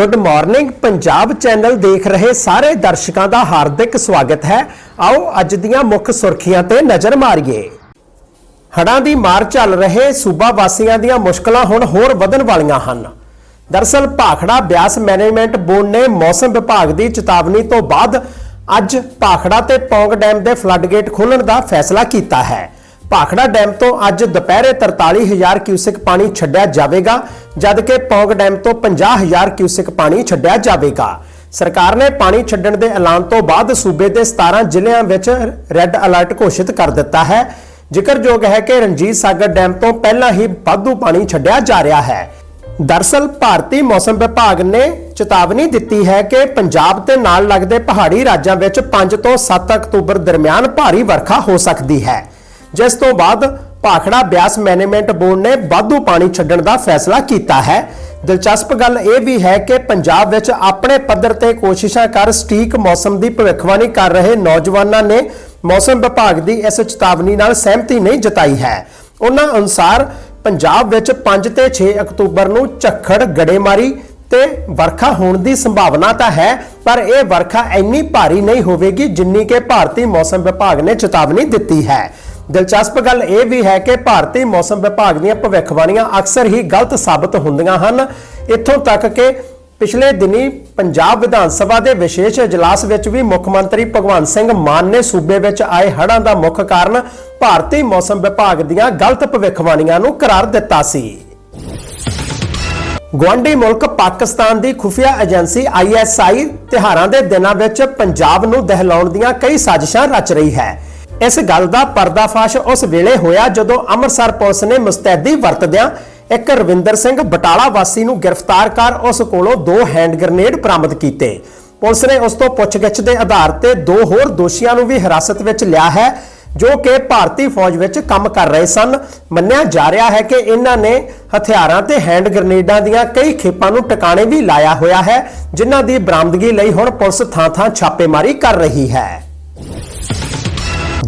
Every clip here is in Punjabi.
ਗੁੱਡ ਮਾਰਨਿੰਗ ਪੰਜਾਬ ਚੈਨਲ ਦੇਖ ਰਹੇ ਸਾਰੇ ਦਰਸ਼ਕਾਂ ਦਾ ਹਾਰਦਿਕ ਸਵਾਗਤ ਹੈ। ਆਓ ਅੱਜ ਦੀਆਂ ਮੁੱਖ ਸੁਰਖੀਆਂ ਤੇ ਨਜ਼ਰ ਮਾਰੀਏ। ਹੜ੍ਹਾਂ ਦੀ ਮਾਰ ਚੱਲ ਰਹੇ ਸੂਬਾ ਵਾਸੀਆਂ ਦੀਆਂ ਮੁਸ਼ਕਲਾਂ ਹੁਣ ਹੋਰ ਵਧਣ ਵਾਲੀਆਂ ਹਨ। ਦਰਸਲ ਭਾਖੜਾ ਬਿਆਸ ਮੈਨੇਜਮੈਂਟ ਬੋਰਡ ਨੇ ਮੌਸਮ ਵਿਭਾਗ ਦੀ ਚੇਤਾਵਨੀ ਤੋਂ ਬਾਅਦ ਅੱਜ ਭਾਖੜਾ ਤੇ ਪੌਂਗ ਡੈਮ ਦੇ ਫਲੱਡ ਗੇਟ ਖੋਲਣ ਦਾ ਫੈਸਲਾ ਕੀਤਾ ਹੈ। ਭਾਖੜਾ ਡੈਮ ਤੋਂ ਅੱਜ ਦੁਪਹਿਰੇ 43000 ਕਿਊਸਿਕ ਪਾਣੀ ਛੱਡਿਆ ਜਾਵੇਗਾ। ਜਦਕਿ ਪੌਂਗ ਡੈਮ ਤੋਂ 50000 ਕਿਊਸਿਕ ਪਾਣੀ ਛੱਡਿਆ ਜਾਵੇਗਾ। ਸਰਕਾਰ ਨੇ ਪਾਣੀ ਛੱਡਣ ਦੇ ਐਲਾਨ ਤੋਂ ਬਾਅਦ ਸੂਬੇ ਦੇ 17 ਜ਼ਿਲ੍ਹਿਆਂ ਵਿੱਚ ਰੈੱਡ ਅਲਰਟ ਘੋਸ਼ਿਤ ਕਰ ਦਿੱਤਾ ਹੈ। ਜ਼ਿਕਰਯੋਗ ਹੈ ਕਿ ਰਣਜੀਤ ਸਾਗਰ ਡੈਮ ਤੋਂ ਪਹਿਲਾਂ ਹੀ ਵਾਧੂ ਪਾਣੀ ਛੱਡਿਆ ਜਾ ਰਿਹਾ ਹੈ। ਦਰਸਲ ਭਾਰਤੀ ਮੌਸਮ ਵਿਭਾਗ ਨੇ ਚੇਤਾਵਨੀ ਦਿੱਤੀ ਹੈ ਕਿ ਪੰਜਾਬ ਤੇ ਨਾਲ ਲੱਗਦੇ ਪਹਾੜੀ ਰਾਜਾਂ ਵਿੱਚ 5 ਤੋਂ 7 ਅਕਤੂਬਰ ਦਰਮਿਆਨ ਭਾਰੀ ਵਰਖਾ ਹੋ ਸਕਦੀ ਹੈ। ਜਿਸ ਤੋਂ ਬਾਅਦ ਭਾਖੜਾ ਬਿਆਸ ਮੈਨੇਜਮੈਂਟ ਬੋਰਡ ਨੇ ਵਾਧੂ ਪਾਣੀ ਛੱਡਣ ਦਾ ਫੈਸਲਾ ਕੀਤਾ ਹੈ। ਦਿਲਚਸਪ ਗੱਲ ਇਹ ਵੀ ਹੈ ਕਿ ਪੰਜਾਬ ਵਿੱਚ ਆਪਣੇ ਪੱਧਰ ਤੇ ਕੋਸ਼ਿਸ਼ਾਂ ਕਰ ਸਟੀਕ ਮੌਸਮ ਦੀ ਭਵਿੱਖਬਾਣੀ ਕਰ ਰਹੇ ਨੌਜਵਾਨਾਂ ਨੇ ਮੌਸਮ ਵਿਭਾਗ ਦੀ ਇਸ ਚੇਤਾਵਨੀ ਨਾਲ ਸਹਿਮਤੀ ਨਹੀਂ ਜਤਾਈ ਹੈ। ਉਹਨਾਂ ਅਨੁਸਾਰ ਪੰਜਾਬ ਵਿੱਚ 5 ਤੇ 6 ਅਕਤੂਬਰ ਨੂੰ ਝੱਖੜ, ਗੜੇਮਾਰੀ ਤੇ ਵਰਖਾ ਹੋਣ ਦੀ ਸੰਭਾਵਨਾ ਤਾਂ ਹੈ, ਪਰ ਇਹ ਵਰਖਾ ਇੰਨੀ ਭਾਰੀ ਨਹੀਂ ਹੋਵੇਗੀ ਜਿੰਨੀ ਕਿ ਭਾਰਤੀ ਮੌਸਮ ਵਿਭਾਗ ਨੇ ਚੇਤਾਵਨੀ ਦਿੱਤੀ ਹੈ। ਦਿਲਚਸਪ ਗੱਲ ਇਹ ਵੀ ਹੈ ਕਿ ਭਾਰਤੀ ਮੌਸਮ ਵਿਭਾਗ ਦੀਆਂ ਭਵਿੱਖਬਾਣੀਆਂ ਅਕਸਰ ਹੀ ਗਲਤ ਸਾਬਤ ਹੁੰਦੀਆਂ ਹਨ। ਇੱਥੋਂ ਤੱਕ ਕਿ ਪਿਛਲੇ ਦਿਨੀ ਪੰਜਾਬ ਵਿਧਾਨ ਸਭਾ ਦੇ ਵਿਸ਼ੇਸ਼ ਇਜਲਾਸ ਵਿੱਚ ਵੀ ਮੁੱਖ ਮੰਤਰੀ ਭਗਵੰਤ ਸਿੰਘ ਮਾਨ ਨੇ ਸੂਬੇ ਵਿੱਚ ਆਏ ਹੜ੍ਹਾਂ ਦਾ ਮੁੱਖ ਕਾਰਨ ਭਾਰਤੀ ਮੌਸਮ ਵਿਭਾਗ ਦੀਆਂ ਗਲਤ ਭਵਿੱਖਬਾਣੀਆਂ ਨੂੰ ਕਰਾਰ ਦਿੱਤਾ ਸੀ। ਗਵਾਂਡੀ ਮੁਲਕ ਪਾਕਿਸਤਾਨ ਦੀ ਖੁਫੀਆ ਏਜੰਸੀ ISI ਤਿਹਾਰਾਂ ਦੇ ਦਿਨਾਂ ਵਿੱਚ ਪੰਜਾਬ ਨੂੰ ਦਹਿਲਾਉਣ ਦੀਆਂ ਕਈ ਸਾਜ਼ਿਸ਼ਾਂ ਰਚ ਰਹੀ ਹੈ। ਇਸ ਗੱਲ ਦਾ ਪਰਦਾਫਾਸ਼ ਉਸ ਵੇਲੇ ਹੋਇਆ ਜਦੋਂ ਅੰਮ੍ਰਿਤਸਰ ਪੁਲਿਸ ਨੇ ਮੁਸਤੈਦੀ ਵਰਤਦਿਆਂ ਇੱਕ ਰਵਿੰਦਰ ਸਿੰਘ ਬਟਾਲਾ ਵਾਸੀ ਨੂੰ ਗ੍ਰਿਫਤਾਰ ਕਰ ਉਸ ਕੋਲੋਂ ਦੋ ਹੈਂਡ ਗ੍ਰਨੇਡ ਬਰਾਮਦ ਕੀਤੇ। ਪੁਲਿਸ ਨੇ ਉਸ ਤੋਂ ਪੁੱਛਗਿੱਛ ਦੇ ਆਧਾਰ ਤੇ ਦੋ ਹੋਰ ਦੋਸ਼ੀਆਂ ਨੂੰ ਵੀ ਹਿਰਾਸਤ ਵਿੱਚ ਲਿਆ ਹੈ, ਜੋ ਕਿ ਭਾਰਤੀ ਫੌਜ ਵਿੱਚ ਕੰਮ ਕਰ ਰਹੇ ਸਨ। ਮੰਨਿਆ ਜਾ ਰਿਹਾ ਹੈ ਕਿ ਇਹਨਾਂ ਨੇ ਹਥਿਆਰਾਂ ਤੇ ਹੈਂਡ ਗ੍ਰਨੇਡਾਂ ਦੀਆਂ ਕਈ ਖੇਪਾਂ ਨੂੰ ਟਿਕਾਣੇ ਵੀ ਲਾਇਆ ਹੋਇਆ ਹੈ, ਜਿਨ੍ਹਾਂ ਦੀ ਬਰਾਮਦਗੀ ਲਈ ਹੁਣ ਪੁਲਿਸ ਥਾਂ-ਥਾਂ ਛਾਪੇਮਾਰੀ ਕਰ ਰਹੀ ਹੈ।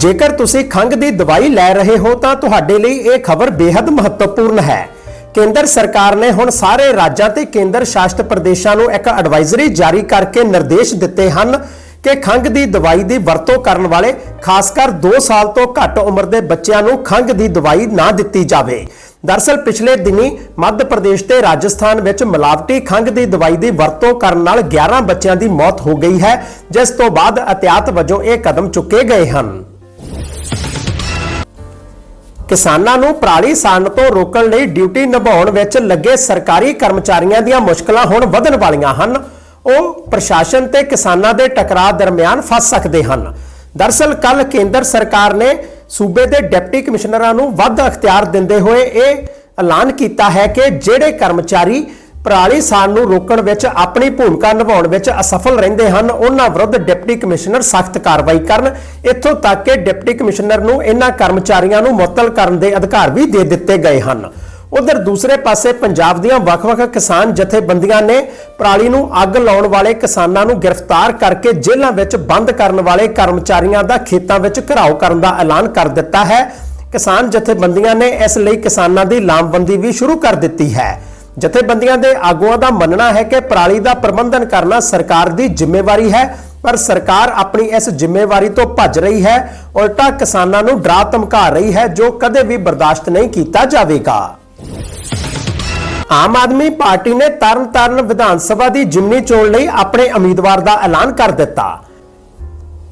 ਜੇਕਰ ਤੁਸੀਂ ਖੰਘ ਦੀ ਦਵਾਈ ਲੈ ਰਹੇ ਹੋ ਤਾਂ ਤੁਹਾਡੇ ਲਈ ਇਹ ਖਬਰ ਬੇहद ਮਹੱਤਵਪੂਰਨ ਹੈ। ਕੇਂਦਰ ਸਰਕਾਰ ਨੇ ਹੁਣ ਸਾਰੇ ਰਾਜਾਂ ਤੇ ਕੇਂਦਰ ਸ਼ਾਸਿਤ ਪ੍ਰਦੇਸ਼ਾਂ ਨੂੰ ਇੱਕ ਐਡਵਾਈਜ਼ਰੀ ਜਾਰੀ ਕਰਕੇ ਨਿਰਦੇਸ਼ ਦਿੱਤੇ ਹਨ ਕਿ ਖੰਘ ਦੀ ਦਵਾਈ ਦੀ ਵਰਤੋਂ ਕਰਨ ਵਾਲੇ, ਖਾਸ ਕਰ 2 ਸਾਲ ਤੋਂ ਘੱਟ ਉਮਰ ਦੇ ਬੱਚਿਆਂ ਨੂੰ ਖੰਘ ਦੀ ਦਵਾਈ ਨਾ ਦਿੱਤੀ ਜਾਵੇ। ਦਰਸਲ ਪਿਛਲੇ ਦਿਨੀ ਮੱਧ ਪ੍ਰਦੇਸ਼ ਤੇ ਰਾਜਸਥਾਨ ਵਿੱਚ ਮਿਲਾਵਟੀ ਖੰਘ ਦੀ ਦਵਾਈ ਦੀ ਵਰਤੋਂ ਕਰਨ ਨਾਲ 11 ਬੱਚਿਆਂ ਦੀ ਮੌਤ ਹੋ ਗਈ ਹੈ, ਜਿਸ ਤੋਂ ਬਾਅਦ ਅਤਿਆਤ ਵਜੋਂ ਇਹ ਕਦਮ ਚੁੱਕੇ ਗਏ ਹਨ। ਕਿਸਾਨਾਂ ਨੂੰ ਪਰਾਲੀ ਸਾੜਨ ਤੋਂ ਰੋਕਣ ਲਈ ਡਿਊਟੀ ਨਿਭਾਉਣ ਵਿੱਚ ਲੱਗੇ ਸਰਕਾਰੀ ਕਰਮਚਾਰੀਆਂ ਦੀਆਂ ਮੁਸ਼ਕਲਾਂ ਹੁਣ ਵਧਣ ਵਾਲੀਆਂ ਹਨ। ਉਹ ਪ੍ਰਸ਼ਾਸਨ ਤੇ ਕਿਸਾਨਾਂ ਦੇ ਟਕਰਾਅ ਦਰਮਿਆਨ ਫਸ ਸਕਦੇ ਹਨ। ਦਰਸਲ ਕੱਲ ਕੇਂਦਰ ਸਰਕਾਰ ਨੇ ਸੂਬੇ ਦੇ ਡਿਪਟੀ ਕਮਿਸ਼ਨਰਾਂ ਨੂੰ ਵੱਧ ਅਖਤਿਆਰ ਦਿੰਦੇ ਹੋਏ ਇਹ ਐਲਾਨ ਕੀਤਾ ਹੈ ਕਿ ਜਿਹੜੇ ਕਰਮਚਾਰੀ ਪਰਾਲੀ ਸਾੜ ਨੂੰ ਰੋਕਣ ਵਿੱਚ, ਆਪਣੀ ਭੂਮਿਕਾ ਨਿਭਾਉਣ ਵਿੱਚ ਅਸਫਲ ਰਹਿੰਦੇ ਹਨ। ਉਹਨਾਂ ਵਿਰੁੱਧ ਡਿਪਟੀ ਕਮਿਸ਼ਨਰ ਸਖਤ ਕਾਰਵਾਈ ਕਰਨ। ਇੱਥੋਂ ਤੱਕ ਕਿ ਡਿਪਟੀ ਕਮਿਸ਼ਨਰ ਨੂੰ ਇਹਨਾਂ ਕਰਮਚਾਰੀਆਂ ਨੂੰ ਮੁਅੱਤਲ ਕਰਨ ਦੇ ਅਧਿਕਾਰ ਵੀ ਦੇ ਦਿੱਤੇ ਗਏ ਹਨ। ਉਧਰ ਦੂਸਰੇ ਪਾਸੇ ਪੰਜਾਬ ਦੀਆਂ ਵੱਖ-ਵੱਖ ਕਿਸਾਨ ਜਥੇਬੰਦੀਆਂ ਨੇ ਪਰਾਲੀ ਨੂੰ ਅੱਗ ਲਾਉਣ ਵਾਲੇ ਕਿਸਾਨਾਂ ਨੂੰ ਗ੍ਰਿਫਤਾਰ ਕਰਕੇ ਜੇਲ੍ਹਾਂ ਵਿੱਚ ਬੰਦ ਕਰਨ ਵਾਲੇ ਕਰਮਚਾਰੀਆਂ ਦਾ ਖੇਤਾਂ ਵਿੱਚ ਘਿਰਾਓ ਕਰਨ ਦਾ ਐਲਾਨ ਕਰ ਦਿੱਤਾ ਹੈ। ਕਿਸਾਨ ਜਥੇਬੰਦੀਆਂ ਨੇ ਇਸ ਲਈ ਕਿਸਾਨਾਂ ਦੀ ਲਾਮਬੰਦੀ ਵੀ ਸ਼ੁਰੂ ਕਰ ਦਿੱਤੀ ਹੈ। ਜਥੇਬੰਦੀਆਂ ਦੇ ਆਗੂਆਂ ਦਾ ਮੰਨਣਾ ਹੈ ਕਿ ਪਰਾਲੀ ਦਾ ਪ੍ਰਬੰਧਨ ਕਰਨਾ ਸਰਕਾਰ ਦੀ ਜ਼ਿੰਮੇਵਾਰੀ ਹੈ, ਪਰ ਸਰਕਾਰ ਆਪਣੀ ਇਸ ਜ਼ਿੰਮੇਵਾਰੀ ਤੋਂ ਭੱਜ ਰਹੀ ਹੈ, ਉਲਟਾ ਕਿਸਾਨਾਂ ਨੂੰ ਡਰਾ ਧਮਕਾ ਰਹੀ ਹੈ ਜੋ ਕਦੇ ਵੀ ਬਰਦਾਸ਼ਤ ਨਹੀਂ ਕੀਤਾ ਜਾਵੇਗਾ। ਆਮ ਆਦਮੀ ਪਾਰਟੀ ਨੇ ਤਰਨਤਾਰਨ ਵਿਧਾਨ ਸਭਾ ਦੀ ਜਿਮਨੀ ਚੋਣ ਲਈ ਆਪਣੇ ਉਮੀਦਵਾਰ ਦਾ ਐਲਾਨ ਕਰ ਦਿੱਤਾ।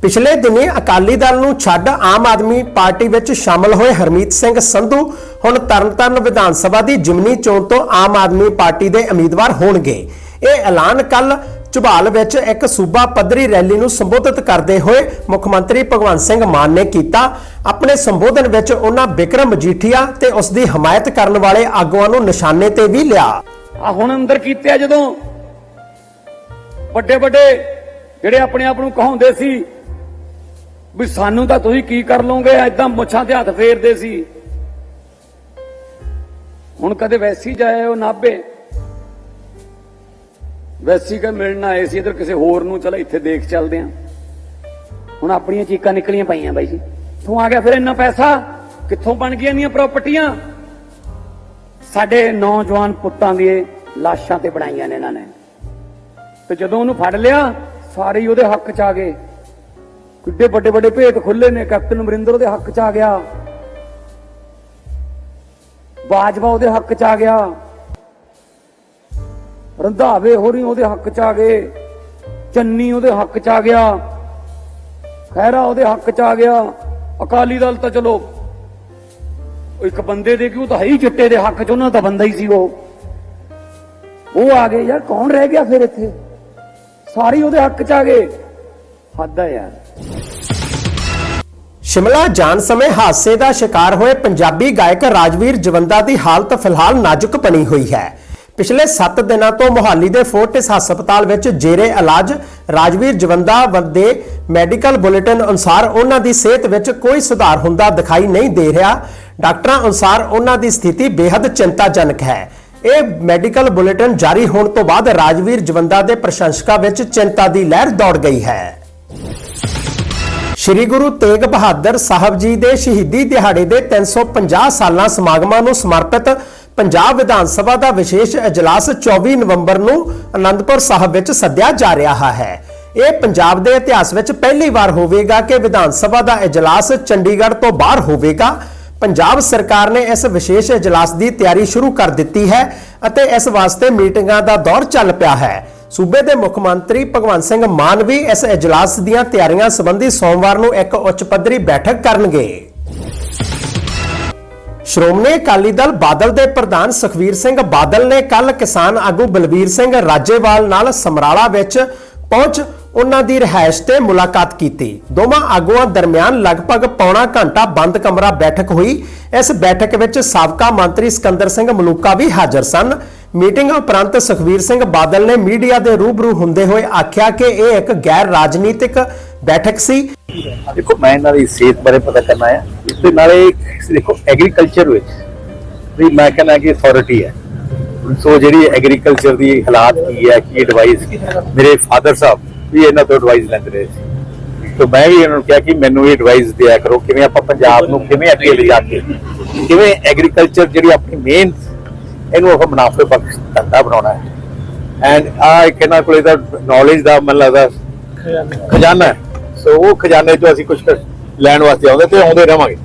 ਪਿਛਲੇ ਦਿਨੀ ਅਕਾਲੀ ਦਲ ਨੂੰ ਛੱਡ ਆਮ ਆਦਮੀ ਪਾਰਟੀ ਵਿੱਚ ਸ਼ਾਮਲ ਹੋਏ ਹਰਮੀਤ ਸਿੰਘ ਸੰਧੂ ਹੁਣ ਤਰਨਤਾਰਨ ਵਿਧਾਨ ਸਭਾ ਦੀ ਜਿਮਨੀ ਚੋਣ ਤੋਂ ਆਮ ਆਦਮੀ ਪਾਰਟੀ ਦੇ ਉਮੀਦਵਾਰ ਹੋਣਗੇ। ਇਹ ਐਲਾਨ ਕੱਲ ਝੁਬਾਲ ਵਿੱਚ ਇੱਕ ਸੂਬਾ ਪੱਧਰੀ ਰੈਲੀ ਨੂੰ ਸੰਬੋਧਿਤ ਕਰਦੇ ਹੋਏ ਮੁੱਖ ਮੰਤਰੀ ਭਗਵੰਤ ਸਿੰਘ ਮਾਨ ਨੇ ਕੀਤਾ। ਆਪਣੇ ਸੰਬੋਧਨ ਵਿੱਚ ਉਹਨਾਂ ਬਿਕਰਮ ਮਜੀਠੀਆ ਤੇ ਉਸ ਦੀ ਹਮਾਇਤ ਕਰਨ ਵਾਲੇ ਆਗੂਆਂ ਨੂੰ ਨਿਸ਼ਾਨੇ ਤੇ ਵੀ ਲਿਆ। ਆ ਹੁਣ ਅੰਦਰ ਕੀਤੇ ਜਦੋਂ ਵੱਡੇ ਵੱਡੇ ਜਿਹੜੇ ਆਪਣੇ ਆਪ ਨੂੰ ਕਹਾਉਂਦੇ ਸੀ ਵੀ ਸਾਨੂੰ ਤਾਂ ਤੁਸੀਂ ਕੀ ਕਰ ਲਓਗੇ? ਐਦਾਂ ਮੁੱਛਾਂ ਤੇ ਹੱਥ ਫੇਰਦੇ ਸੀ। ਹੁਣ ਕਦੇ ਵੈਸੀ ਜਾਏ ਉਹ ਨਾਭੇ? ਵੈਸੀ ਕਾ ਮਿਲਣ ਆਏ ਸੀ, ਇਧਰ ਕਿਸੇ ਹੋਰ ਨੂੰ ਚਲ ਇੱਥੇ ਦੇਖ ਚੱਲਦੇ ਆ। ਹੁਣ ਆਪਣੀਆਂ ਚੀਕਾਂ ਨਿਕਲੀਆਂ ਪਈਆਂ ਬਾਈ ਜੀ। ਤੂੰ ਆ ਗਿਆ ਫਿਰ ਇੰਨਾ ਪੈਸਾ? ਕਿੱਥੋਂ ਬਣ ਗਈਆਂ ਇੰਨੀਆਂ ਪ੍ਰਾਪਰਟੀਆਂ? ਸਾਡੇ ਨੌਜਵਾਨ ਪੁੱਤਾਂ ਦੀ ਲਾਸ਼ਾਂ ਤੇ ਬਣਾਈਆਂ ਨੇ ਇਹਨਾਂ ਨੇ। ਤੇ ਜਦੋਂ ਉਹਨੂੰ ਫੜ ਲਿਆ, ਸਾਰੇ ਹੀ ਉਹਦੇ ਹੱਕ 'ਚ ਆ ਗਏ। ਕਿੱਡੇ ਵੱਡੇ ਵੱਡੇ ਭੇਤ ਖੁੱਲੇ ਨੇ, ਕੈਪਟਨ ਅਮਰਿੰਦਰ ਉਹਦੇ ਹੱਕ 'ਚ ਆ ਗਿਆ। ਬਾਜਵਾ ਉਹਦੇ ਹੱਕ 'ਚ ਆ ਗਿਆ। ਰੰਧਾਵੇ ਹੋਰੀ ਉਹਦੇ ਹੱਕ 'ਚ ਆ ਗਏ। ਚੰਨੀ ਉਹਦੇ ਹੱਕ 'ਚ ਆ ਗਿਆ। ਖੈਰਾ ਉਹਦੇ ਹੱਕ 'ਚ ਆ ਗਿਆ। ਅਕਾਲੀ ਦਲ ਤਾਂ ਚਲੋ ਇੱਕ ਬੰਦੇ ਦੇ ਕਿਉਂ ਤਾਂ ਹੈ ਹੀ ਚਿੱਟੇ ਦੇ ਹੱਕ 'ਚ, ਉਹਨਾਂ ਦਾ ਬੰਦਾ ਹੀ ਸੀ ਉਹ। ਉਹ ਆ ਗਏ, ਯਾਰ ਕੌਣ ਰਹਿ ਗਿਆ ਫਿਰ ਇੱਥੇ? ਸਾਰੇ ਉਹਦੇ ਹੱਕ 'ਚ ਆ ਗਏ। ਹੱਦ ਆ ਯਾਰ। ਸ਼ਿਮਲਾ ਜਾਣ ਸਮੇਂ ਹਾਦਸੇ ਦਾ ਸ਼ਿਕਾਰ ਹੋਏ ਪੰਜਾਬੀ ਗਾਇਕ ਰਾਜਵੀਰ ਜਵੰਦਾ ਦੀ ਹਾਲਤ ਫਿਲਹਾਲ ਨਾਜ਼ੁਕ ਬਣੀ ਹੋਈ ਹੈ। ਪਿਛਲੇ 7 ਦਿਨਾਂ ਤੋਂ ਮੁਹਾਲੀ ਦੇ ਫੋਰਟਿਸ ਹਸਪਤਾਲ ਵਿੱਚ ਜੇਰੇ ਇਲਾਜ ਰਾਜਵੀਰ ਜਵੰਦਾ ਦੇ ਮੈਡੀਕਲ ਬੁਲੇਟਿਨ ਅਨੁਸਾਰ ਉਹਨਾਂ ਦੀ ਸਿਹਤ ਵਿੱਚ ਕੋਈ ਸੁਧਾਰ ਹੁੰਦਾ ਦਿਖਾਈ ਨਹੀਂ ਦੇ ਰਿਹਾ। ਡਾਕਟਰਾਂ ਅਨੁਸਾਰ ਉਹਨਾਂ ਦੀ ਸਥਿਤੀ ਬੇहद ਚਿੰਤਾਜਨਕ ਹੈ। ਇਹ ਮੈਡੀਕਲ ਬੁਲੇਟਿਨ ਜਾਰੀ ਹੋਣ ਤੋਂ ਬਾਅਦ ਰਾਜਵੀਰ ਜਵੰਦਾ ਦੇ ਪ੍ਰਸ਼ੰਸਕਾਂ ਵਿੱਚ ਚਿੰਤਾ ਦੀ ਲਹਿਰ ਦੌੜ ਗਈ ਹੈ। ਸ਼੍ਰੀ ਗੁਰੂ ਤੇਗ ਬਹਾਦਰ ਸਾਹਿਬ ਜੀ ਦੇ ਸ਼ਹੀਦੀ ਦਿਹਾੜੇ ਦੇ 350 ਸਾਲਾਂ ਸਮਾਗਮਾਂ ਨੂੰ ਸਮਰਪਿਤ ਪੰਜਾਬ ਵਿਧਾਨ ਸਭਾ ਦਾ ਵਿਸ਼ੇਸ਼ ਇਜਲਾਸ 24 ਨਵੰਬਰ ਨੂੰ ਅਨੰਦਪੁਰ ਸਾਹਿਬ ਵਿੱਚ ਸੱਦਿਆ ਜਾ ਰਿਹਾ ਹੈ। ਇਹ ਪੰਜਾਬ ਦੇ ਇਤਿਹਾਸ ਵਿੱਚ ਪਹਿਲੀ ਵਾਰ ਹੋਵੇਗਾ ਕਿ ਵਿਧਾਨ ਸਭਾ ਦਾ ਇਜਲਾਸ ਚੰਡੀਗੜ੍ਹ ਤੋਂ ਬਾਹਰ ਹੋਵੇਗਾ। ਪੰਜਾਬ ਸਰਕਾਰ ਨੇ ਇਸ ਵਿਸ਼ੇਸ਼ ਇਜਲਾਸ ਦੀ ਤਿਆਰੀ ਸ਼ੁਰੂ ਕਰ ਦਿੱਤੀ ਹੈ ਅਤੇ ਇਸ ਵਾਸਤੇ ਮੀਟਿੰਗਾਂ ਦਾ ਦੌਰ ਚੱਲ ਪਿਆ ਹੈ। ਸੂਬੇ ਦੇ ਮੁੱਖ ਮੰਤਰੀ ਭਗਵੰਤ ਸਿੰਘ ਮਾਨ ਵੀ ਇਸ ਇਜਲਾਸ ਦੀਆਂ ਤਿਆਰੀਆਂ ਸੰਬੰਧੀ ਸੋਮਵਾਰ ਨੂੰ ਇੱਕ ਉੱਚ ਪੱਧਰੀ ਬੈਠਕ ਕਰਨਗੇ। ਸ਼੍ਰੋਮਣੀ ਅਕਾਲੀ ਦਲ ਬਾਦਲ ਦੇ ਪ੍ਰਧਾਨ ਸੁਖਵੀਰ ਸਿੰਘ ਬਾਦਲ ਨੇ ਕੱਲ ਕਿਸਾਨ ਆਗੂ ਬਲਵੀਰ ਸਿੰਘ ਰਾਜੇਵਾਲ ਨਾਲ ਸਮਰਾਲਾ ਵਿੱਚ ਪਹੁੰਚ ਉਹਨਾਂ ਦੀ ਰਿਹਾਇਸ਼ ਤੇ ਮੁਲਾਕਾਤ ਕੀਤੀ। ਦੋਵਾਂ ਆਗੂਆਂ ਦਰਮਿਆਨ ਲਗਭਗ ਪੌਣਾ ਘੰਟਾ ਬੰਦ ਕਮਰਾ ਬੈਠਕ ਹੋਈ। ਇਸ ਬੈਠਕ ਵਿੱਚ ਸਾਬਕਾ ਮੰਤਰੀ ਸਿਕੰਦਰ ਸਿੰਘ ਮਲੂਕਾ ਵੀ ਹਾਜ਼ਰ ਸਨ। ਮੀਟਿੰਗ ਉਪਰੰਤ ਸੁਖਵੀਰ ਸਿੰਘ ਬਾਦਲ ਨੇ ਮੀਡੀਆ ਦੇ ਰੂਬਰੂ ਹੁੰਦੇ ਹੋਏ ਆਖਿਆ ਕਿ ਇਹ ਇੱਕ ਗੈਰ ਰਾਜਨੀਤਿਕ ਬੈਠਕ ਸੀ। ਦੇਖੋ, ਮੈਂ ਇਹਨਾਂ ਦੀ ਸਿਹਤ ਬਾਰੇ ਪਤਾ ਕਰਨਾ ਹੈ। ਇਸ ਦੇ ਨਾਲੇ ਦੇਖੋ ਐਗਰੀਕਲਚਰ ਵਿੱਚ ਵੀ ਮੈਂ ਕਹਿੰਦਾ ਕਿ ਅਥਾਰਟੀ ਹੈ। ਸੋ ਜਿਹੜੀ ਐਗਰੀਕਲਚਰ ਦੀ ਹਾਲਾਤ ਕੀ ਹੈ, ਕੀ ਐਡਵਾਈਸ ਮੇਰੇ ਫਾਦਰ ਸਾਹਿਬ ਵੀ ਇਹਨਾਂ ਤੋਂ ਐਡਵਾਈਸ ਲੈਂਦੇ ਰਹੇ ਸੀ। ਤਾਂ ਮੈਂ ਵੀ ਇਹਨਾਂ ਨੂੰ ਕਿਹਾ ਕਿ ਮੈਨੂੰ ਇਹ ਐਡਵਾਈਸ ਦਿਆ ਕਰੋ, ਕਿਵੇਂ ਆਪਾਂ ਪੰਜਾਬ ਨੂੰ ਕਿਵੇਂ ਅੱਗੇ ਲਿਜਾ ਕੇ, ਕਿਵੇਂ ਐਗਰੀਕਲਚਰ ਜਿਹੜੀ ਆਪਣੀ ਮੇਨ ਇਹਨੂੰ ਆਪਾਂ ਮੁਨਾਫੇ ਬਖਸ਼ ਧੰਦਾ ਬਣਾਉਣਾ ਹੈ। ਐਂਡ ਆ ਇੱਕ ਇਹਨਾਂ ਕੋਲੇ ਦਾ ਨੌਲੇਜ ਦਾ ਮਨ ਲੱਗਦਾ ਖਜ਼ਾਨਾ ਸੋ ਉਹ ਖਜ਼ਾਨੇ ਚੋਂ ਅਸੀਂ ਕੁਝ ਲੈਣ ਵਾਸਤੇ ਆਉਂਦੇ ਤੇ ਆਉਂਦੇ ਰਵਾਂਗੇ।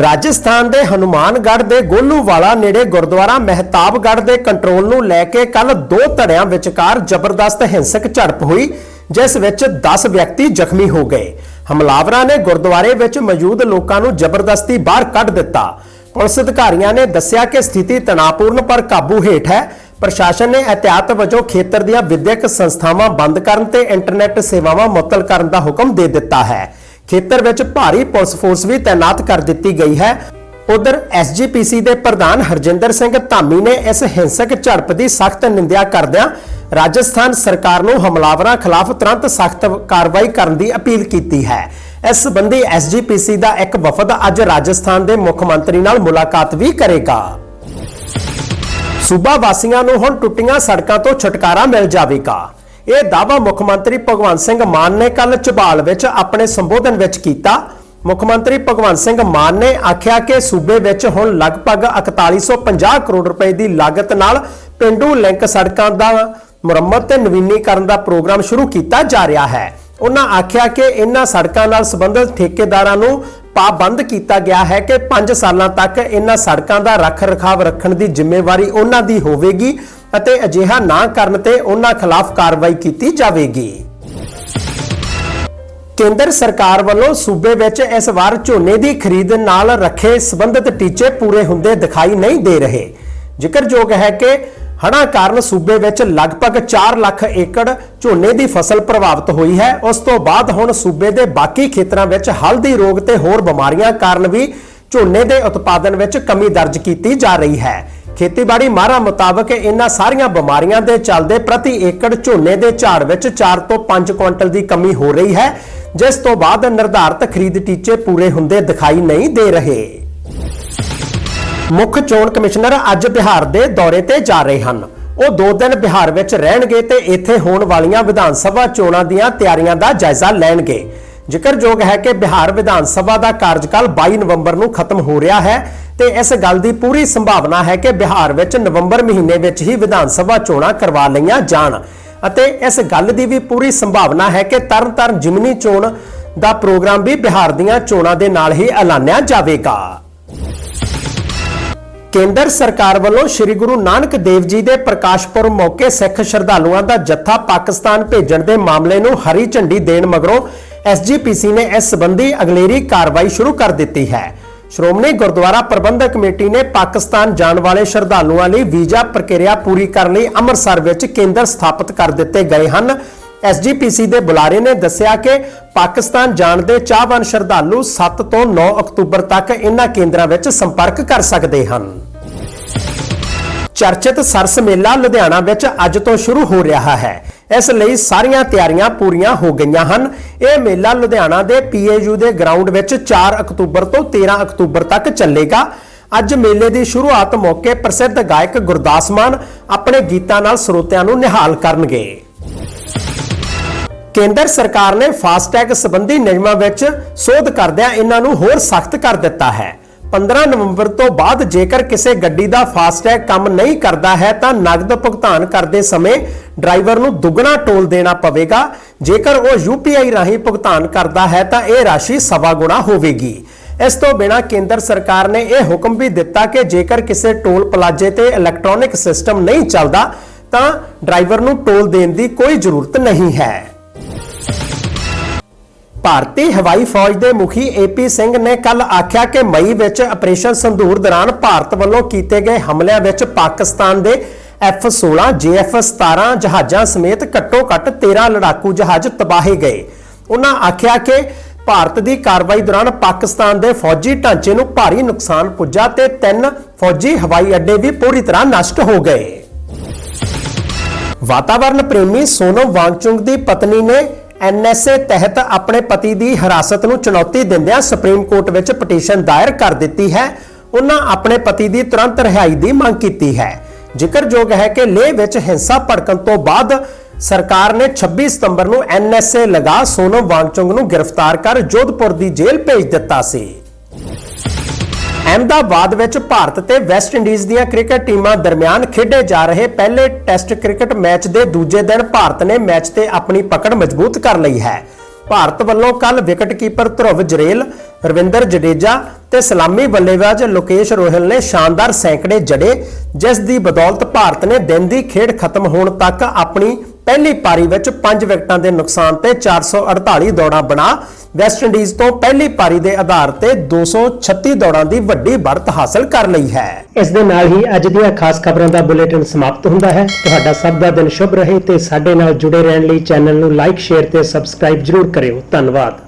ਰਾਜਸਥਾਨ ਦੇ ਹਨੂਮਾਨਗੜ੍ਹ ਦੇ ਗੋਲੂਵਾਲਾ ਨੇੜੇ ਗੁਰਦੁਆਰਾ ਮਹਿਤਾਬਗੜ੍ਹ ਦੇ ਕੰਟਰੋਲ ਨੂੰ ਲੈ ਕੇ ਕੱਲ ਦੋ ਧੜਿਆਂ ਵਿਚਕਾਰ ਜ਼ਬਰਦਸਤ ਹਿੰਸਕ ਝੜਪ ਹੋਈ, ਜਿਸ ਵਿੱਚ 10 ਵਿਅਕਤੀ ਜ਼ਖਮੀ ਹੋ ਗਏ। ਹਮਲਾਵਰਾਂ ਨੇ ਗੁਰਦੁਆਰੇ ਵਿੱਚ ਮੌਜੂਦ ਲੋਕਾਂ ਨੂੰ ਜ਼ਬਰਦਸਤੀ ਬਾਹਰ ਕੱਢ ਦਿੱਤਾ। ਪੁਲਿਸ ਅਧਿਕਾਰੀਆਂ ਨੇ ਦੱਸਿਆ ਕਿ ਸਥਿਤੀ ਤਣਾਅਪੂਰਨ ਪਰ ਕਾਬੂ ਹੇਠ ਹੈ। ਪ੍ਰਸ਼ਾਸਨ ਨੇ ਇhtiyਾਤ ਵਜੋਂ ਖੇਤਰ ਦੀਆਂ ਵਿਦਿਅਕ ਸੰਸਥਾਵਾਂ ਬੰਦ ਕਰਨ ਤੇ ਇੰਟਰਨੈਟ ਸੇਵਾਵਾਂ ਮੁਅੱਤਲ ਕਰਨ ਦਾ ਹੁਕਮ ਦੇ ਦਿੱਤਾ ਹੈ। ਖੇਤਰ ਵਿੱਚ ਭਾਰੀ ਪੁਲਿਸ ਫੋਰਸ ਵੀ ਤਾਇਨਾਤ ਕਰ ਦਿੱਤੀ ਗਈ ਹੈ। ਉਧਰ ਐਸਜੀਪੀਸੀ ਦੇ ਪ੍ਰਧਾਨ ਹਰਜਿੰਦਰ ਸਿੰਘ ਧਾਮੀ ਨੇ ਇਸ ਹਿੰਸਕ ਝੜਪ ਦੀ ਸਖਤ ਨਿੰਦਿਆ ਕਰਦਿਆਂ ਰਾਜਸਥਾਨ ਸਰਕਾਰ ਨੂੰ ਹਮਲਾਵਰਾਂ ਖਿਲਾਫ ਤੁਰੰਤ ਸਖਤ ਕਾਰਵਾਈ ਕਰਨ ਦੀ ਅਪੀਲ ਕੀਤੀ ਹੈ। ਇਸ ਸੰਬੰਧੀ ਐਸਜੀਪੀਸੀ ਦਾ ਇੱਕ ਵਫਦ ਅੱਜ ਰਾਜਸਥਾਨ ਦੇ ਮੁੱਖ ਮੰਤਰੀ ਨਾਲ ਮੁਲਾਕਾਤ ਵੀ ਕਰੇਗਾ। ਸੂਬਾ ਵਾਸੀਆਂ ਨੂੰ ਹੁਣ ਟੁੱਟੀਆਂ ਸੜਕਾਂ ਤੋਂ ਛੁਟਕਾਰਾ ਮਿਲ ਜਾਵੇਗਾ। ਇਹ ਦਾਅਵਾ ਮੁੱਖ ਮੰਤਰੀ ਭਗਵੰਤ ਸਿੰਘ ਮਾਨ ਨੇ ਕੱਲ ਝਬਾਲ ਵਿੱਚ ਆਪਣੇ ਸੰਬੋਧਨ ਵਿੱਚ ਕੀਤਾ। ਮੁੱਖ ਮੰਤਰੀ ਭਗਵੰਤ ਸਿੰਘ ਮਾਨ ਨੇ ਆਖਿਆ ਕਿ ਸੂਬੇ ਵਿੱਚ ਹੁਣ ਲਗਭਗ 4150 ਕਰੋੜ ਰੁਪਏ ਦੀ ਲਾਗਤ ਨਾਲ ਪਿੰਡੂ ਲਿੰਕ ਸੜਕਾਂ ਦਾ ਮੁਰੰਮਤ ਤੇ ਨਵੀਨੀਕਰਨ ਦਾ ਪ੍ਰੋਗਰਾਮ ਸ਼ੁਰੂ ਕੀਤਾ ਜਾ ਰਿਹਾ ਹੈ। ਉਹਨਾਂ ਆਖਿਆ ਕਿ ਇਨ੍ਹਾਂ ਸੜਕਾਂ ਨਾਲ ਸੰਬੰਧਿਤ ਠੇਕੇਦਾਰਾਂ ਨੂੰ ਪਾਬੰਦ ਕੀਤਾ ਗਿਆ ਹੈ ਕਿ 5 ਸਾਲਾਂ ਤੱਕ ਇਨ੍ਹਾਂ ਸੜਕਾਂ ਦਾ ਰੱਖ ਰਖਾਵ ਰੱਖਣ ਦੀ ਜ਼ਿੰਮੇਵਾਰੀ ਉਹਨਾਂ ਦੀ ਹੋਵੇਗੀ ਅਤੇ ਅਜਿਹਾ ਨਾ ਕਰਨ ਤੇ ਉਹਨਾਂ ਖਿਲਾਫ ਕਾਰਵਾਈ ਕੀਤੀ ਜਾਵੇਗੀ। ਕੇਂਦਰ ਸਰਕਾਰ ਵੱਲੋਂ ਸੂਬੇ ਵਿੱਚ ਇਸ ਵਾਰ ਝੋਨੇ ਦੀ ਖਰੀਦ ਨਾਲ ਰੱਖੇ ਸੰਬੰਧਿਤ ਟੀਚੇ ਪੂਰੇ ਹੁੰਦੇ ਦਿਖਾਈ ਨਹੀਂ ਦੇ ਰਹੇ। ਜ਼ਿਕਰਯੋਗ ਹੈ ਕਿ ਹੜ੍ਹਾਂ ਕਾਰਨ ਸੂਬੇ ਵਿੱਚ ਲਗਭਗ 4 ਲੱਖ ਏਕੜ ਝੋਨੇ ਦੀ ਫਸਲ ਪ੍ਰਭਾਵਿਤ ਹੋਈ ਹੈ। ਉਸ ਤੋਂ ਬਾਅਦ ਹੁਣ ਸੂਬੇ ਦੇ ਬਾਕੀ ਖੇਤਰਾਂ ਵਿੱਚ ਹਲਦੀ ਰੋਗ ਤੇ ਹੋਰ ਬਿਮਾਰੀਆਂ ਕਾਰਨ ਵੀ ਝੋਨੇ ਦੇ ਉਤਪਾਦਨ ਵਿੱਚ ਕਮੀ ਦਰਜ ਕੀਤੀ ਜਾ ਰਹੀ ਹੈ। ਖੇਤੀਬਾੜੀ ਮਾਹਰਾਂ ਮੁਤਾਬਕ ਇਹਨਾਂ ਸਾਰੀਆਂ ਬਿਮਾਰੀਆਂ ਦੇ ਚੱਲਦੇ ਪ੍ਰਤੀ ਏਕੜ ਝੋਨੇ ਦੇ ਝਾੜ ਵਿੱਚ 4 ਤੋਂ 5 ਕੁਇੰਟਲ ਦੀ ਕਮੀ ਹੋ ਰਹੀ ਹੈ, ਜਿਸ ਤੋਂ ਬਾਅਦ ਨਿਰਧਾਰਤ ਖਰੀਦ ਟੀਚੇ ਪੂਰੇ ਹੁੰਦੇ ਦਿਖਾਈ ਨਹੀਂ ਦੇ ਰਹੇ। ਮੁੱਖ ਚੋਣ ਕਮਿਸ਼ਨਰ ਅੱਜ ਬਿਹਾਰ ਦੇ ਦੌਰੇ ਤੇ ਜਾ ਰਹੇ ਹਨ। ਉਹ 2 ਦਿਨ ਬਿਹਾਰ ਵਿੱਚ ਰਹਿਣਗੇ ਤੇ ਇੱਥੇ ਹੋਣ ਵਾਲੀਆਂ ਵਿਧਾਨ ਸਭਾ ਚੋਣਾਂ ਦੀਆਂ ਤਿਆਰੀਆਂ ਦਾ ਜਾਇਜ਼ਾ ਲੈਣਗੇ। ਜ਼ਿਕਰਯੋਗ ਹੈ ਕਿ ਬਿਹਾਰ ਵਿਧਾਨ ਸਭਾ ਦਾ ਕਾਰਜਕਾਲ 22 ਨਵੰਬਰ ਨੂੰ ਖਤਮ ਹੋ ਰਿਹਾ ਹੈ ਤੇ ਇਸ ਗੱਲ ਦੀ ਪੂਰੀ ਸੰਭਾਵਨਾ ਹੈ ਕਿ ਬਿਹਾਰ ਵਿੱਚ ਨਵੰਬਰ ਮਹੀਨੇ ਵਿੱਚ ਹੀ ਵਿਧਾਨ ਸਭਾ ਚੋਣਾਂ ਕਰਵਾ ਲਈਆਂ ਜਾਣ। ਅਤੇ ਇਸ ਗੱਲ ਦੀ ਵੀ ਪੂਰੀ ਸੰਭਾਵਨਾ ਹੈ ਕਿ ਤਰਨਤਾਰਨ ਜਿਮਨੀ ਚੋਣ ਦਾ ਪ੍ਰੋਗਰਾਮ ਵੀ ਬਿਹਾਰ ਦੀਆਂ ਚੋਣਾਂ ਦੇ ਨਾਲ ਹੀ ਐਲਾਨਿਆ ਜਾਵੇਗਾ। ਕੇਂਦਰ ਸਰਕਾਰ ਵੱਲੋਂ ਸ੍ਰੀ ਗੁਰੂ ਨਾਨਕ ਦੇਵ ਜੀ ਦੇ ਪ੍ਰਕਾਸ਼ ਪੁਰਬ ਮੌਕੇ ਸਿੱਖ ਸ਼ਰਧਾਲੂਆਂ ਦਾ ਜੱਥਾ ਪਾਕਿਸਤਾਨ ਭੇਜਣ ਦੇ ਮਾਮਲੇ ਨੂੰ ਹਰੀ ਝੰਡੀ ਦੇਣ ਮਗਰੋਂ ਐਸਜੀਪੀਸੀ ਨੇ ਇਸ ਸੰਬੰਧੀ ਅਗਲੇਰੀ ਕਾਰਵਾਈ ਸ਼ੁਰੂ ਕਰ ਦਿੱਤੀ ਹੈ। ਸ਼੍ਰੋਮਣੀ ਗੁਰਦੁਆਰਾ ਪ੍ਰਬੰਧਕ ਕਮੇਟੀ ਨੇ ਪਾਕਿਸਤਾਨ ਜਾਣ ਵਾਲੇ ਸ਼ਰਧਾਲੂਆਂ ਲਈ ਵੀਜ਼ਾ ਪ੍ਰਕਿਰਿਆ ਪੂਰੀ ਕਰਨ ਲਈ ਅੰਮ੍ਰਿਤਸਰ ਵਿੱਚ ਕੇਂਦਰ ਸਥਾਪਿਤ ਕਰ ਦਿੱਤੇ ਗਏ ਹਨ। ਐਸਜੀਪੀਸੀ ਦੇ ਬੁਲਾਰੇ ਨੇ ਦੱਸਿਆ ਕਿ ਪਾਕਿਸਤਾਨ ਜਾਣ ਦੇ ਚਾਹਵਾਨ ਸ਼ਰਧਾਲੂ 7 ਤੋਂ 9 ਅਕਤੂਬਰ ਤੱਕ ਇਨ੍ਹਾਂ ਕੇਂਦਰਾਂ ਵਿੱਚ ਸੰਪਰਕ ਕਰ ਸਕਦੇ ਹਨ। ਚਰਚਿਤ ਸਰਸ ਮੇਲਾ ਲੁਧਿਆਣਾ ਵਿੱਚ ਅੱਜ ਤੋਂ ਸ਼ੁਰੂ ਹੋ ਰਿਹਾ ਹੈ। ਇਸ ਲਈ ਸਾਰੀਆਂ ਤਿਆਰੀਆਂ ਪੂਰੀਆਂ ਹੋ ਗਈਆਂ ਹਨ। ਇਹ ਮੇਲਾ ਲੁਧਿਆਣਾ ਦੇ ਪੀਏਯੂ ਦੇ ਗਰਾਊਂਡ ਵਿੱਚ 4 ਅਕਤੂਬਰ ਤੋਂ 13 ਅਕਤੂਬਰ ਤੱਕ ਚੱਲੇਗਾ। ਅੱਜ ਮੇਲੇ ਦੀ ਸ਼ੁਰੂਆਤ ਮੌਕੇ ਪ੍ਰਸਿੱਧ ਗਾਇਕ ਗੁਰਦਾਸ ਮਾਨ ਆਪਣੇ ਗੀਤਾਂ ਨਾਲ ਸਰੋਤਿਆਂ ਨੂੰ ਨਿਹਾਲ ਕਰਨਗੇ। ਕੇਂਦਰ ਸਰਕਾਰ ਨੇ ਫਾਸਟੈਗ ਸੰਬੰਧੀ ਨਿਯਮਾਂ ਵਿੱਚ ਸੋਧ ਕਰਦਿਆਂ ਇਹਨਾਂ ਨੂੰ ਹੋਰ ਸਖਤ ਕਰ ਦਿੱਤਾ ਹੈ। 15 ਨਵੰਬਰ ਤੋਂ ਬਾਅਦ ਜੇਕਰ ਕਿਸੇ ਗੱਡੀ ਦਾ ਫਾਸਟੈਗ ਕੰਮ ਨਹੀਂ ਕਰਦਾ ਹੈ, ਤਾਂ ਨਗਦ ਭੁਗਤਾਨ ਕਰਦੇ ਸਮੇਂ ਡਰਾਈਵਰ ਨੂੰ ਦੁੱਗਣਾ ਟੋਲ ਦੇਣਾ ਪਵੇਗਾ। ਜੇਕਰ ਉਹ ਯੂਪੀਆਈ ਰਾਹੀਂ ਭੁਗਤਾਨ ਕਰਦਾ ਹੈ, ਤਾਂ ਇਹ ਰਾਸ਼ੀ ਸਵਾ ਗੁਣਾ ਹੋਵੇਗੀ। ਇਸ ਤੋਂ ਬਿਨਾ ਕੇਂਦਰ ਸਰਕਾਰ ਨੇ ਇਹ ਹੁਕਮ ਵੀ ਦਿੱਤਾ ਕਿ ਜੇਕਰ ਕਿਸੇ ਟੋਲ ਪਲਾਜ਼ੇ ਤੇ ਇਲੈਕਟ੍ਰੋਨਿਕ ਸਿਸਟਮ ਨਹੀਂ ਚੱਲਦਾ, ਤਾਂ ਡਰਾਈਵਰ ਨੂੰ ਟੋਲ ਦੇਣ ਦੀ ਕੋਈ ਜ਼ਰੂਰਤ ਨਹੀਂ ਹੈ। ਭਾਰਤੀ ਹਵਾਈ ਫੌਜ ਦੇ ਮੁਖੀ ਏਪੀ ਸਿੰਘ ਨੇ ਕੱਲ ਆਖਿਆ ਕਿ ਮਈ ਵਿੱਚ ਆਪਰੇਸ਼ਨ ਸੰਧੂਰ ਦੌਰਾਨ ਭਾਰਤ ਵੱਲੋਂ ਕੀਤੇ ਗਏ ਹਮਲਿਆਂ ਵਿੱਚ ਪਾਕਿਸਤਾਨ ਦੇ F-16 JF-17 ਜਹਾਜ਼ਾਂ ਸਮੇਤ ਘੱਟੋ-ਘੱਟ 13 ਲੜਾਕੂ ਜਹਾਜ਼ ਤਬਾਹੇ ਗਏ। ਉਹਨਾਂ ਆਖਿਆ ਕਿ ਭਾਰਤ ਦੀ ਕਾਰਵਾਈ ਦੌਰਾਨ ਪਾਕਿਸਤਾਨ ਦੇ ਫੌਜੀ ਢਾਂਚੇ ਨੂੰ ਭਾਰੀ ਨੁਕਸਾਨ ਪੁੱਜਾ ਤੇ ਤਿੰਨ ਫੌਜੀ ਹਵਾਈ ਅੱਡੇ ਵੀ ਪੂਰੀ ਤਰ੍ਹਾਂ ਨਸ਼ਟ ਹੋ ਗਏ। ਵਾਤਾਵਰਣ ਪ੍ਰੇਮੀ ਸੋਨਮ ਵਾਂਗਚੁੰਗ ਦੀ ਪਤਨੀ ਨੇ ਐਨਐਸਏ ਤਹਿਤ ਆਪਣੇ ਪਤੀ ਦੀ ਹਿਰਾਸਤ ਨੂੰ ਚੁਣੌਤੀ ਦਿੰਦਿਆਂ ਸੁਪਰੀਮ ਕੋਰਟ ਵਿੱਚ ਪਟੀਸ਼ਨ ਦਾਇਰ ਕਰ ਦਿੱਤੀ ਹੈ। ਉਹਨਾਂ ਆਪਣੇ ਪਤੀ ਦੀ ਤੁਰੰਤ ਰਿਹਾਈ ਦੀ ਮੰਗ ਕੀਤੀ ਹੈ। ਜ਼ਿਕਰਯੋਗ ਹੈ ਕਿ ਲੇਹ ਵਿੱਚ ਹਿੰਸਾ ਭੜਕਣ ਤੋਂ ਬਾਅਦ ਸਰਕਾਰ ਨੇ 26 ਸਤੰਬਰ ਨੂੰ ਐਨਐਸਏ ਲਗਾ ਸੋਨਮ ਵਾਂਗਚੁੰਗ ਨੂੰ ਗ੍ਰਿਫਤਾਰ ਕਰ ਜੋਧਪੁਰ ਦੀ ਜੇਲ੍ਹ ਭੇਜ ਦਿੱਤਾ ਸੀ। ਅਹਿਮਦਾਬਾਦ ਵਿੱਚ ਭਾਰਤ ਤੇ ਵੈਸਟ ਇੰਡੀਜ਼ ਦੀਆਂ ਕ੍ਰਿਕਟ ਟੀਮਾਂ ਦਰਮਿਆਨ ਖੇਡੇ ਜਾ ਰਹੇ ਪਹਿਲੇ ਟੈਸਟ ਕ੍ਰਿਕਟ ਮੈਚ ਦੇ ਦੂਜੇ ਦਿਨ ਭਾਰਤ ਨੇ ਮੈਚ ਤੇ ਆਪਣੀ ਪਕੜ ਮਜ਼ਬੂਤ ਕਰ ਲਈ ਹੈ। ਭਾਰਤ ਵੱਲੋਂ ਕੱਲ ਵਿਕਟਕੀਪਰ ਧਰੁਵ ਜਰੇਲ, ਰਵਿੰਦਰ ਜਡੇਜਾ ਤੇ ਸਲਾਮੀ ਬੱਲੇਬਾਜ਼ ਲੋਕੇਸ਼ ਰੋਹਿਲ ਨੇ ਸ਼ਾਨਦਾਰ ਸੈਂਕੜੇ ਜੜੇ, ਜਿਸ ਦੀ ਬਦੌਲਤ ਭਾਰਤ ਨੇ ਦਿਨ ਦੀ ਖੇਡ ਖਤਮ ਹੋਣ ਤੱਕ ਆਪਣੀ ਪਹਿਲੀ ਪਾਰੀ ਵਿੱਚ 5 ਵਿਕਟਾਂ ਦੇ ਨੁਕਸਾਨ ਤੇ 448 ਦੌੜਾਂ ਬਣਾ ਵੈਸਟ ਇੰਡੀਜ਼ ਤੋਂ ਪਹਿਲੀ ਪਾਰੀ ਦੇ ਆਧਾਰ ਤੇ 236 ਦੌੜਾਂ ਦੀ ਵੱਡੀ ਬੜਤ ਹਾਸਲ ਕਰ ਲਈ ਹੈ। ਇਸ ਦੇ ਨਾਲ ਹੀ ਅੱਜ ਦੀਆਂ ਖਾਸ ਖਬਰਾਂ ਦਾ ਬੁਲੇਟਿਨ ਸਮਾਪਤ ਹੁੰਦਾ ਹੈ। ਤੁਹਾਡਾ ਸਭ ਦਾ ਦਿਨ ਸ਼ੁਭ ਰਹੇ ਤੇ ਸਾਡੇ ਨਾਲ ਜੁੜੇ ਰਹਿਣ ਲਈ ਚੈਨਲ ਨੂੰ ਲਾਈਕ, ਸ਼ੇਅਰ ਤੇ ਸਬਸਕ੍ਰਾਈਬ ਜਰੂਰ ਕਰਿਓ। ਧੰਨਵਾਦ।